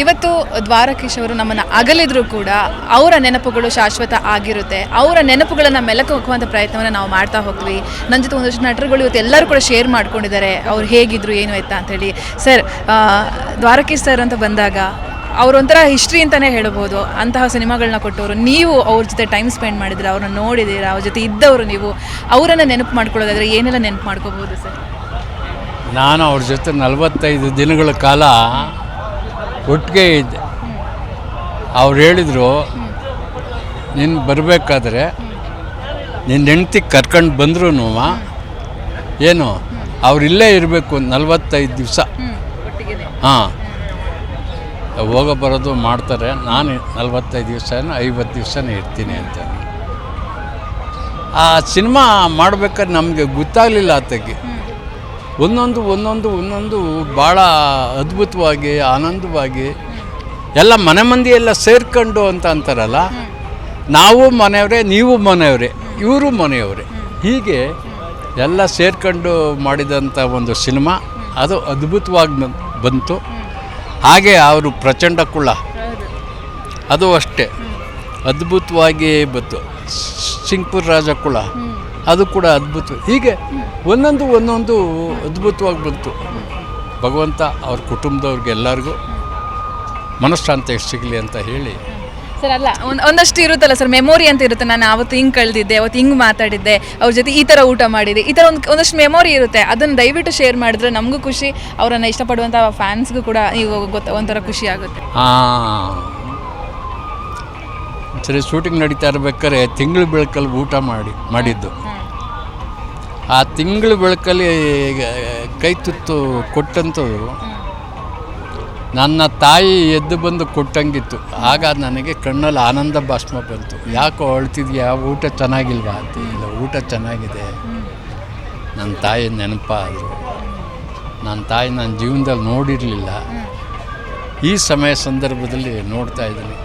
ಇವತ್ತು ದ್ವಾರಕೀಶ್ ಅವರು ನಮ್ಮನ್ನು ಅಗಲಿದ್ರು ಕೂಡ ಅವರ ನೆನಪುಗಳು ಶಾಶ್ವತ ಆಗಿರುತ್ತೆ. ಅವರ ನೆನಪುಗಳನ್ನು ಮೆಲಕು ಹಾಕುವಂಥ ಪ್ರಯತ್ನವನ್ನು ನಾವು ಮಾಡ್ತಾ ಹೋಗ್ತೀವಿ. ನನ್ನ ಜೊತೆ ಒಂದಷ್ಟು ನಟರುಗಳು ಇವತ್ತು ಎಲ್ಲರೂ ಕೂಡ ಶೇರ್ ಮಾಡ್ಕೊಂಡಿದ್ದಾರೆ. ಅವ್ರು ಹೇಗಿದ್ರು, ಏನು ಆಯ್ತಾ ಅಂತೇಳಿ ಸರ್ ದ್ವಾರಕೀಶ್ ಸರ್ ಅಂತ ಬಂದಾಗ ಅವರೊಂಥರ ಹಿಸ್ಟ್ರಿ ಅಂತಲೇ ಹೇಳ್ಬೋದು. ಅಂತಹ ಸಿನಿಮಾಗಳನ್ನ ಕೊಟ್ಟವರು. ನೀವು ಅವ್ರ ಜೊತೆ ಟೈಮ್ ಸ್ಪೆಂಡ್ ಮಾಡಿದ್ರೆ ಅವ್ರನ್ನ ನೋಡಿದ್ದೀರಾ? ಅವ್ರ ಜೊತೆ ಇದ್ದವರು ನೀವು. ಅವರನ್ನು ನೆನಪು ಮಾಡ್ಕೊಳ್ಳೋದಾದ್ರೆ ಏನೆಲ್ಲ ನೆನಪು ಮಾಡ್ಕೋಬೋದು ಸರ್ ನಾನು ಅವ್ರ ಜೊತೆ ನಲವತ್ತೈದು ದಿನಗಳ ಕಾಲ ಒಟ್ಟಿಗೆ ಇದ್ದೆ. ಅವ್ರು ಹೇಳಿದರು, ನೀನು ಬರಬೇಕಾದ್ರೆ ನಿನ್ನ ಹೆಂಡ್ತಿ ಕರ್ಕೊಂಡು ಬಂದ್ರೂ ಏನು, ಅವ್ರು ಇಲ್ಲೇ ಇರಬೇಕು ನಲವತ್ತೈದು ದಿವಸ. ಹಾಂ. ಹೋಗೋ ಬರೋದು ಮಾಡ್ತಾರೆ, ನಾನು ನಲ್ವತ್ತೈದು ದಿವಸನೂ ಐವತ್ತು ದಿವಸನೇ ಇರ್ತೀನಿ ಅಂತ ಆ ಸಿನಿಮಾ ಮಾಡ್ಬೇಕಾದ್ರೆ ನಮಗೆ ಗೊತ್ತಾಗಲಿಲ್ಲ ಆತಗೆ. ಒಂದೊಂದು ಒಂದೊಂದು ಒಂದೊಂದು ಭಾಳ ಅದ್ಭುತವಾಗಿ, ಆನಂದವಾಗಿ ಎಲ್ಲ ಮನೆ ಮಂದಿ ಎಲ್ಲ ಸೇರ್ಕೊಂಡು ಅಂತ ಅಂತಾರಲ್ಲ, ನಾವು ಮನೆಯವರೇ, ನೀವು ಮನೆಯವರೇ, ಇವರು ಮನೆಯವರೇ. ಹೀಗೆ ಎಲ್ಲ ಸೇರ್ಕೊಂಡು ಮಾಡಿದಂಥ ಒಂದು ಸಿನಿಮಾ, ಅದು ಅದ್ಭುತವಾಗಿ ಬಂತು. ಹಾಗೆ ಅವರು ಪ್ರಚಂಡ ಕುಳ್ಳ ಅದು ಅಷ್ಟೇ. ಅದ್ಭುತವಾಗಿ ಬಂತು. ಸಿಂಗ್ಪುರ್ ರಾಜ ಕುಳ ಅದು ಕೂಡ ಅದ್ಭುತ. ಹೀಗೆ ಒಂದೊಂದು ಒಂದೊಂದು ಅದ್ಭುತವಾಗಿ ಬಂತು. ಭಗವಂತ ಅವ್ರ ಕುಟುಂಬದವ್ರಿಗೆ ಎಲ್ಲರಿಗೂ ಮನಃಶಾಂತಿ ಸಿಗಲಿ ಅಂತ ಹೇಳಿ. ಸರ್ ಅಲ್ಲ ಒಂದು ಒಂದಷ್ಟು ಇರುತ್ತಲ್ಲ ಸರ್ ಮೆಮೊರಿ ಅಂತ ಇರುತ್ತೆ. ನಾನು ಅವತ್ತು ಹಿಂಗೆ ಕಳೆದಿದ್ದೆ ಅವತ್ತು ಹಿಂಗೆ ಮಾತಾಡಿದ್ದೆ ಅವ್ರ ಜೊತೆ ಈ ಥರ ಊಟ ಮಾಡಿದೆ ಈ ಥರ ಒಂದು ಒಂದಷ್ಟು ಮೆಮೊರಿ ಇರುತ್ತೆ. ಅದನ್ನು ದಯವಿಟ್ಟು ಶೇರ್ ಮಾಡಿದ್ರೆ ನಮಗೂ ಖುಷಿ ಅವರನ್ನು ಇಷ್ಟಪಡುವಂಥ ಫ್ಯಾನ್ಸ್ಗೂ ಕೂಡ ನೀವು ಗೊತ್ತ ಒಂಥರ ಖುಷಿ ಆಗುತ್ತೆ. ಹಾಂ. ಸರಿ ಶೂಟಿಂಗ್ ನಡೀತಾ ಇರ್ಬೇಕಾದ್ರೆ ತಿಂಗಳು ಬೆಳಕಲ್ಲಿ ಊಟ ಮಾಡಿ ಮಾಡಿದ್ದು. ಆ ತಿಂಗಳ ಬೆಳಕಲ್ಲಿ ಕೈ ತುತ್ತು ಕೊಟ್ಟಂಥದ್ದು ನನ್ನ ತಾಯಿ ಎದ್ದು ಬಂದು ಕೊಟ್ಟಂಗಿತ್ತು. ಆಗ ನನಗೆ ಕಣ್ಣಲ್ಲಿ ಆನಂದ ಭಾಷ್ಮ ಬಂತು. ಯಾಕೋ ಅಳ್ತಿದ್ಯಾ, ಊಟ ಚೆನ್ನಾಗಿಲ್ವಾ? ಅಂತ, ಇಲ್ಲ, ಊಟ ಚೆನ್ನಾಗಿದೆ. ನನ್ನ ತಾಯಿ ನೆನಪಾದರು. ನನ್ನ ತಾಯಿ ನನ್ನ ಜೀವನದಲ್ಲಿ ನೋಡಿರಲಿಲ್ಲ. ಈ ಸಮಯ ಸಂದರ್ಭದಲ್ಲಿ ನೋಡ್ತಾ ಇದ್ದೀನಿ.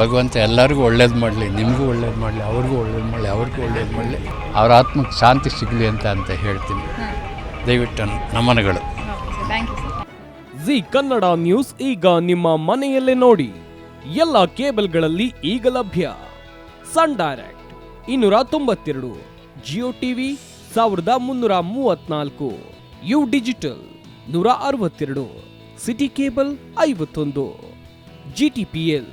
ಭಗವಂತ ಎಲ್ಲರಿಗೂ ಒಳ್ಳೇದು ಮಾಡಲಿ, ನಿಮಗೂ ಒಳ್ಳೇದು ಮಾಡಲಿ, ಅವ್ರಿಗೂ ಒಳ್ಳೇದು ಮಾಡಲಿ, ಅವ್ರಿಗೂ ಒಳ್ಳೇದು ಮಾಡಲಿ. ಅವ್ರ ಆತ್ಮಕ್ಕೆ ಶಾಂತಿ ಸಿಗಲಿ ಅಂತ ಅಂತ ಹೇಳ್ತೀನಿ. ದಯವಿಟ್ಟು ನಮನಗಳು. ಜಿ ಕನ್ನಡ ನ್ಯೂಸ್ ಈಗ ನಿಮ್ಮ ಮನೆಯಲ್ಲೇ ನೋಡಿ. ಎಲ್ಲ ಕೇಬಲ್ಗಳಲ್ಲಿ ಈಗ ಲಭ್ಯ. ಸನ್ ಡೈರೆಕ್ಟ್ ಇನ್ನೂರ ತೊಂಬತ್ತೆರಡು, ಜಿಯೋ ಟಿವಿ ಸಾವಿರದ ಮುನ್ನೂರ ಮೂವತ್ನಾಲ್ಕು, ಯು ಡಿಜಿಟಲ್ ನೂರ ಅರವತ್ತೆರಡು, ಸಿಟಿ ಕೇಬಲ್ ಐವತ್ತೊಂದು ಜಿಟಿಪಿಎಲ್